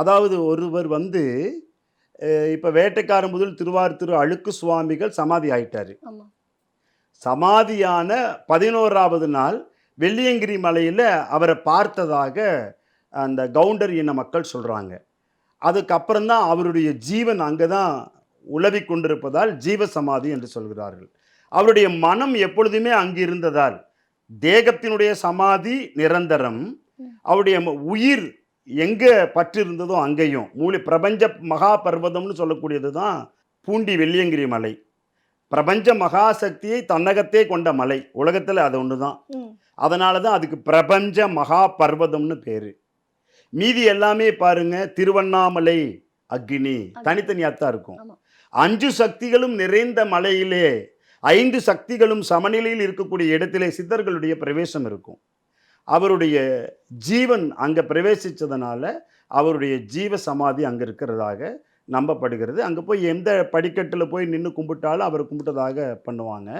அதாவது ஒருவர் வந்து இப்போ வேட்டைக்காரன் முதல் திருவாரூர் திரு அழுக்கு சுவாமிகள் சமாதி ஆயிட்டாரு. சமாதியான பதினோராவது நாள் வெள்ளியங்கிரி மலையில் அவரை பார்த்ததாக அந்த கவுண்டர் இன மக்கள் சொல்கிறாங்க அதுக்கப்புறம் தான் அவருடைய ஜீவன் அங்கே தான் உலவி கொண்டிருப்பதால் ஜீவ சமாதி என்று சொல்கிறார்கள். அவருடைய மனம் எப்பொழுதுமே அங்கு இருந்ததால் தேகத்தினுடைய சமாதி நிரந்தரம். அவருடைய உயிர் எங்கே பற்று இருந்ததோ அங்கேயும். மூலி பிரபஞ்ச மகா பர்வதம்னு சொல்லக்கூடியது தான் பூண்டி வெள்ளியங்கிரி மலை. பிரபஞ்ச மகாசக்தியை தன்னகத்தே கொண்ட மலை. உலகத்தில் அது ஒன்று தான். அதனால தான் அதுக்கு பிரபஞ்ச மகா பர்வதம்னு பேர். மீதி எல்லாமே பாருங்க திருவண்ணாமலை அக்னி தனித்தனியாக தான் இருக்கும். அஞ்சு சக்திகளும் நிறைந்த மலையிலே ஐந்து சக்திகளும் சமநிலையில் இருக்கக்கூடிய இடத்திலே சித்தர்களுடைய பிரவேசம் இருக்கும். அவருடைய ஜீவன் அங்கே பிரவேசித்ததுனால அவருடைய ஜீவ சமாதி அங்கே இருக்கிறதாக நம்பப்படுகிறது. அங்கே போய் எந்த படிக்கட்டில் போய் நின்று கும்பிட்டாலும் அவர் கும்பிட்டதாக பண்ணுவாங்க.